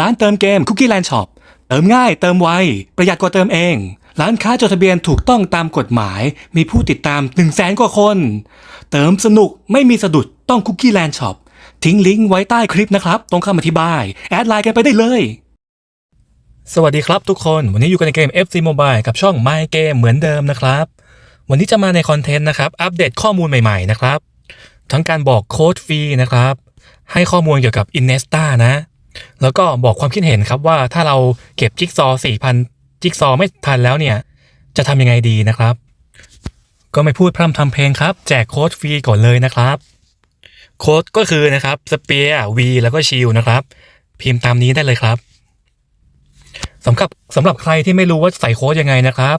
ร้านเติมเกมคุกกี้แลนด์ช็อปเติมง่ายเติมไว ประหยัดกว่าเติมเอง ร้านค้าจดทะเบียนถูกต้องตามกฎหมาย มีผู้ติดตาม 1 0 0 0 0แสนกว่าคน เติมสนุกไม่มีสะดุดต้องคุกกี้แลนด์ช็อปทิ้งลิงก์ไว้ใต้คลิปนะครับ ตรงคำอธิบาย แอดไลน์กันไปได้เลย สวัสดีครับทุกคนวันนี้อยู่กันในเกม FC Mobile กับช่อง My Game เหมือนเดิมนะครับ วันนี้จะมาในคอนเทนต์นะครับ อัปเดตข้อมูลใหม่ๆนะครับ ทั้งการบอกโค้ดฟรีนะครับ ให้ข้อมูลเกี่ยวกับ Inesta นะ แล้วก็บอกความคิดเห็นครับว่าถ้าเราเก็บจิ๊กซอ4,000 จิ๊กซอไม่ทันแล้วเนี่ย จะทำยังไงดีนะครับ ก็ไม่พูดพร่ำทำเพลงครับ แจกโค้ดฟรีก่อนเลยนะครับ โค้ดก็คือนะครับสเปียร์วีแล้วก็ชิลนะครับ พิมพ์ตามนี้ได้เลยครับสำหรับสำหรับใครที่ไม่รู้ว่าใส่โค้ดยังไงนะครับ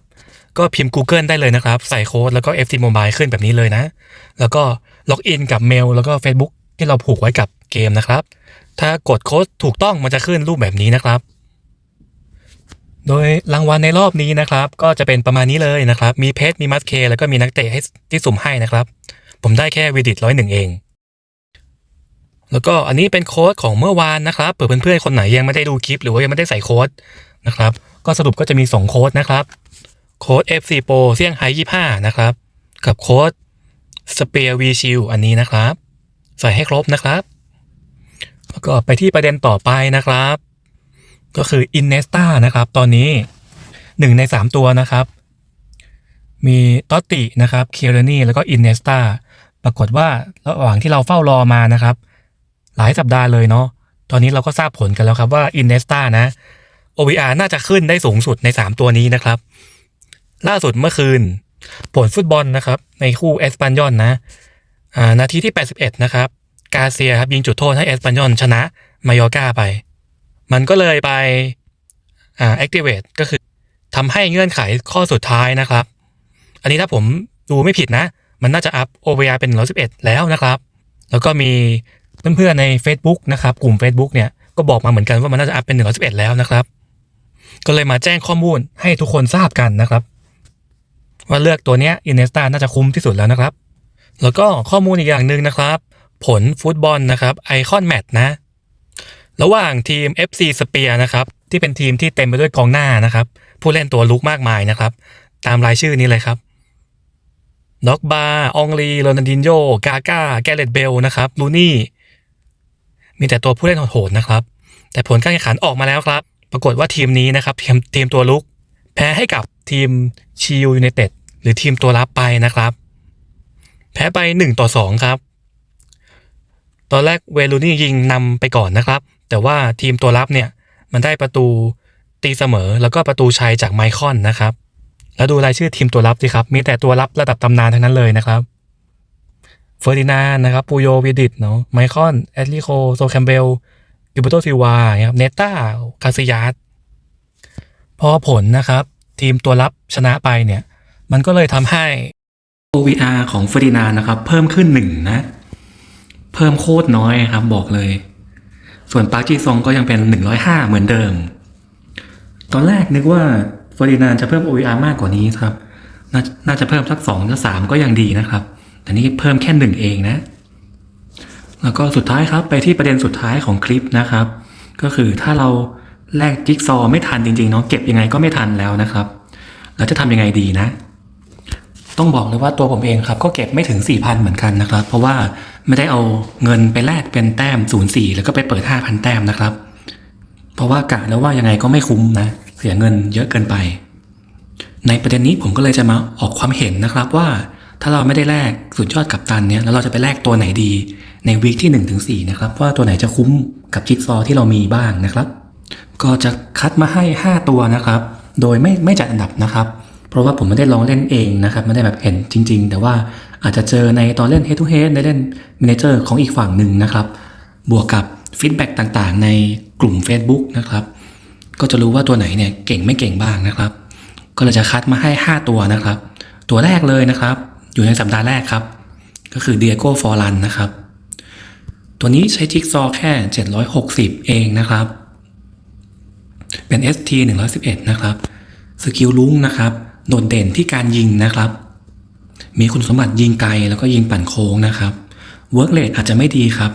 ก็พิมพ์ Google ได้เลยนะครับ ใส่โค้ดแล้วก็ FC Mobile ขึ้นแบบนี้เลยนะ แล้วก็ล็อกอินกับเมลแล้วก็ Facebook ที่เราผูกไว้กับเกมนะครับ ถ้ากดโค้ดถูกต้องมันจะขึ้นรูปแบบนี้นะครับ โดยรางวัลในรอบนี้นะครับ ก็จะเป็นประมาณนี้เลยนะครับ มีเพชรมีมัสเค แล้วก็มีนักเตะให้ที่สุ่มให้นะครับ ผมได้แค่วีดิตร้อยหนึ่งเอง แล้วก็อันนี้เป็นโค้ดของเมื่อวานนะครับเผื่อเพื่อนๆคนไหนยังไม่ได้ดูคลิป หรือว่ายังไม่ได้ใส่โค้ดนะครับ ก็สรุปก็จะมีสองโค้ดนะครับโค้ด FC Pro เซี่ยงไฮ้25นะครับ กับโค้ด Spear V Shield อันนี้นะครับ ใส่ให้ครบนะครับ แล้วก็ไปที่ประเด็นต่อไปนะครับ ก็คือ Inesta นะครับ ตอนนี้หนึ่งในสามตัวนะครับ มีตอตตินะครับเคียร์นี่แล้วก็ Inesta ปรากฏว่าระหว่างที่เราเฝ้ารอมานะครับ หลายสัปดาห์เลยเนาะตอนนี้เราก็ทราบผลกันแล้วครับว่า Inesta นะ OVR น่าจะขึ้นได้สูงสุดใน 3 ตัวนี้นะครับ ล่าสุดเมื่อคืน ผลฟุตบอลนะครับ ในคู่เอสปันยอนนะนาทีที่ 81 นะครับ กาเซียครับยิงจุดโทษให้เอสปันยอนชนะมายอร์กาไป มันก็เลยไปอ่า activate ก็คือทำให้เงื่อนไขข้อสุดท้ายนะครับ อันนี้ถ้าผมดูไม่ผิดนะ มันน่าจะอัพ OVR เป็น111 แล้วนะครับ แล้วก็มีเพื่อนๆใน Facebook นะครับ กลุ่ม Facebook เนี่ยก็บอกมาเหมือนกันว่ามันน่าจะอัพเป็น111 แล้วนะครับ ก็เลยมาแจ้งข้อมูลให้ทุกคนทราบกันนะครับ ว่าเลือกตัวเนี้ยอินเนสตาน่าจะคุ้มที่สุดแล้วนะครับ แล้วก็ข้อมูลอีกอย่างหนึ่งนะครับ ผลฟุตบอลนะครับไอคอนแมตนะ ระหว่างทีม FC s p e a r นะครับที่เป็นทีมที่เต็มไปด้วยกองหน้านะครับ ผู้เล่นตัวลุกมากมายนะครับ ตามรายชื่อนี้เลยครับด็อกบาอองลีโรนันดินโยกาก้าแกเรตเบลนะครับลูนี่มีแต่ตัวผู้เล่นโหดๆนะครับ แต่ผลการแข่งขันออกมาแล้วครับ ปรากฏว่าทีมนี้นะครับทีมทีมตัวลุก แพ้ให้กับทีมชิลยูไนเต็ดหรือทีมตัวรับไปนะครับ แพ้ไป1ต่อ2ครับ ตอนแรกเวลูนี่ยิงนำไปก่อนนะครับ แต่ว่าทีมตัวรับเนี่ยมันได้ประตูตีเสมอแล้วก็ประตูชัยจากไมคอนนะครับ แล้วดูรายชื่อทีมตัวรับสิครับ มีแต่ตัวรับระดับตำนานทั้งนั้นเลยนะครับเฟอร์ดินานนะครับปูโยวิดิตเนาะไมคอนแอตลิโคโซแคมเบลกิบโตซิวาครับเนต้าคาซิยาสพอผลนะครับ ทีมตัวรับชนะไปเนี่ย มันก็เลยทำให้ OVR ของเฟอร์ดินานนะครับ เพิ่มขึ้นหนึ่งนะ เพิ่มโคตรน้อยครับบอกเลย ส่วนปาร์จีซองก็ยังเป็น 105 เหมือนเดิม ตอนแรกนึกว่าเฟอร์ดินานจะเพิ่ม OVR มากกว่านี้ครับนน่าจะเพิ่มสัก2หรือ3ก็ยังดีนะครับ แต่นี่เพิ่มแค่หนึ่งเองนะ แล้วก็สุดท้ายครับไปที่ประเด็นสุดท้ายของคลิปนะครับ ก็คือถ้าเราแลกจิ๊กซอไม่ทันจริงๆเนาะเก็บยังไงก็ไม่ทันแล้วนะครับ เราจะทำยังไงดีนะ ต้องบอกเลยว่าตัวผมเองครับก็เก็บไม่ถึง 4,000 เหมือนกันนะครับ เพราะว่าไม่ได้เอาเงินไปแลกเป็นแต้ม 04 แล้วก็ไปเปิด 5,000 แต้มนะครับ เพราะว่ากะแล้วว่ายังไงก็ไม่คุ้มนะเสียเงินเยอะเกินไป ในประเด็นนี้ผมก็เลยจะมาออกความเห็นนะครับว่าถ้าเราไม่ได้แลกสุดยอดกับตันเนี่ยแล้วเราจะไปแลกตัวไหนดีในวีคที่1นถึงสนะครับว่าตัวไหนจะคุ้มกับจิ๊กซอที่เรามีบ้างนะครับ ก็จะคัดมาให้ 5 ตัวนะครับ โดยไม่ไม่จัดอันดับนะครับ เพราะว่าผมไม่ได้ลองเล่นเองนะครับไม่ได้แบบเห็นจริง ๆ แต่ว่าอาจจะเจอในตอนเล่น head to head ในเล่น manager ของอีกฝั่งหนึ่งนะครับ บวกกับฟีดแบ็กต่างๆ ในกลุ่ม Facebook นะครับ ก็จะรู้ว่าตัวไหนเนี่ยเก่งไม่เก่งบ้างนะครับ ก็เลยจะคัดมาให้ 5 ตัวนะครับ ตัวแรกเลยนะครับ อยู่ในสัปดาห์แรกครับ ก็คือเดียโก้ฟอร์ลันนะครับ ตัวนี้ใช้จิ๊กซอว์แค่ 760 เองนะครับ เป็น ST 111 นะครับ สกิลลุ้งนะครับ โดดเด่นที่การยิงนะครับ มีคุณสมบัติยิงไกลแล้วก็ยิงปั่นโค้งนะครับเวิร์กเลทอาจจะไม่ดีครับ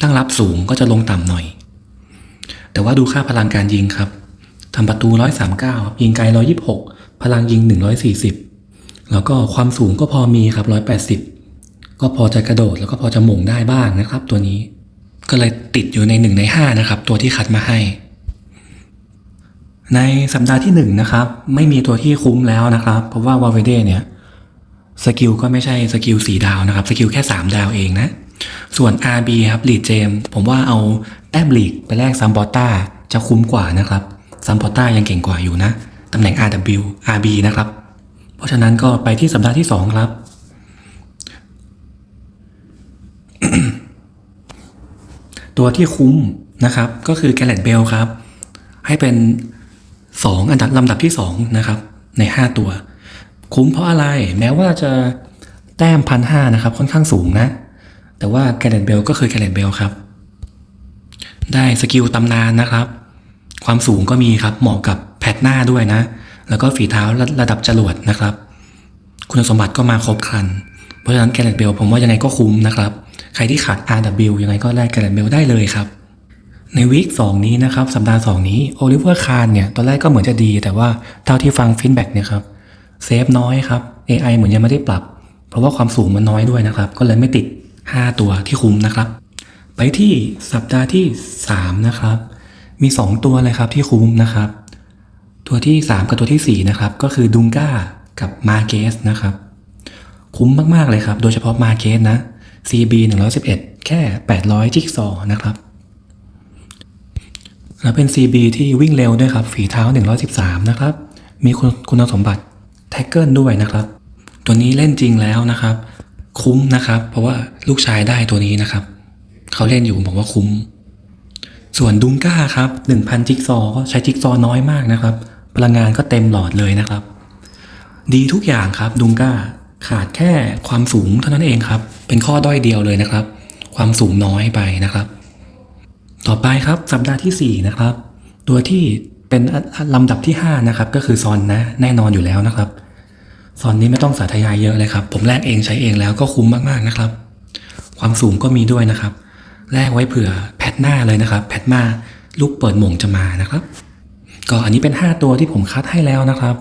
ตั้งรับสูงก็จะลงต่ำหน่อย แต่ว่าดูค่าพลังการยิงครับทำประตู 139 ยิงไกล 126 พลังยิง 140 แล้วก็ความสูงก็พอมีครับ 180 ก็พอจะกระโดดแล้วก็พอจะหม่งได้บ้างนะครับ ตัวนี้ ก็เลยติดอยู่ใน 1 ใน 5 นะครับ ตัวที่คัดมาให้ ในสัปดาห์ที่1นะครับไม่มีตัวที่คุ้มแล้วนะครับ เพราะว่าวาเวเดเนี่ยสกิลก็ไม่ใช่สกิล4ดาวนะครับสกิลแค่ 3 ดาวเองนะ ส่วน RB ครับลีดเจมผมว่าเอาแต้มลีกไปแลกซัมบอต้าจะคุ้มกว่านะครับซัมบอต้ายังเก่งกว่าอยู่นะตำแหน่ง RW RB นะครับ เพราะฉะนั้นก็ไปที่สัปดาห์ที่ 2 ครับ ตัวที่คุ้มนะครับ ก็คือแกลเลตเบลครับ ให้เป็น 2 อันดับลำดับที่2นะครับใน 5 ตัว คุ้มเพราะอะไรแม้ว่าจะแต้มพันห้านะครับค่อนข้างสูงนะ แต่ว่าแกเรนเบลก็คือแกเรนเบลครับ ได้สกิลตำนานนะครับ ความสูงก็มีครับเหมาะกับแพทหน้าด้วยนะ แล้วก็ฝีเท้าระระดับจรวดนะครับ คุณสมบัติก็มาครบครัน เพราะฉะนั้นแกเรนเบลผมว่ายังไงก็คุ้มนะครับ ใครที่ขาด RW ยังไงก็แลกแกเรนเบลได้เลยครับ ในวีค2นี้นะครับสัปดาห์ 2 นี้โอลิเวอร์คาร์เนี่ยตอนแรกก็เหมือนจะดี แต่ว่าเท่าที่ฟังฟีดแบ็กเนี่ยครับเซฟน้อยครับ AI เหมือนยังไม่ได้ปรับ เพราะว่าความสูงมันน้อยด้วยนะครับ ก็เลยไม่ติด 5 ตัวที่คุ้มนะครับ ไปที่สัปดาห์ที่ 3 นะครับ มี 2 ตัวเลยครับที่คุ้มนะครับ ตัวที่ 3 กับตัวที่ 4 นะครับ ก็คือดุงก้ากับมาเกสนะครับ คุ้มมาก ๆ เลยครับ โดยเฉพาะมาเกสนะ CB 111 แค่ 800จิกซอนะครับ แล้วเป็น CB ที่วิ่งเร็วด้วยครับ ฝีเท้า 113 นะครับ มีคุณคุณสมบัติแท็กเกิลด้วยนะครับ ตัวนี้เล่นจริงแล้วนะครับ คุ้มนะครับ เพราะว่าลูกชายได้ตัวนี้นะครับ เขาเล่นอยู่บอกว่าคุ้ม ส่วนดุงก้าครับ 1,000 จิ๊กซอก็ใช้จิ๊กซอน้อยมากนะครับ พลังงานก็เต็มหลอดเลยนะครับ ดีทุกอย่างครับดุงก้าขาดแค่ความสูงเท่านั้นเองครับ เป็นข้อด้อยเดียวเลยนะครับ ความสูงน้อยไปนะครับ ต่อไปครับสัปดาห์ที่ 4 นะครับ ตัวที่เป็นลำดับที่ 5 นะครับ ก็คือซอนนะแน่นอนอยู่แล้วนะครับซอนนี้ไม่ต้องสาธยายเยอะเลยครับ ผมแลกเองใช้เองแล้วก็คุ้มมากๆนะครับ ความสูงก็มีด้วยนะครับแลกไว้เผื่อแพทหน้าเลยนะครับ แพทมาลูกเปิดหม่งจะมานะครับ ก็อันนี้เป็น 5 ตัวที่ผมคัดให้แล้วนะครับ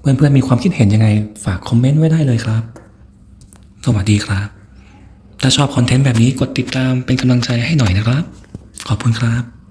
เพื่อนๆมีความคิดเห็นยังไงฝากคอมเมนต์ไว้ได้เลยครับ สวัสดีครับ ถ้าชอบคอนเทนต์แบบนี้กดติดตามเป็นกำลังใจให้หน่อยนะครับ ขอบคุณครับ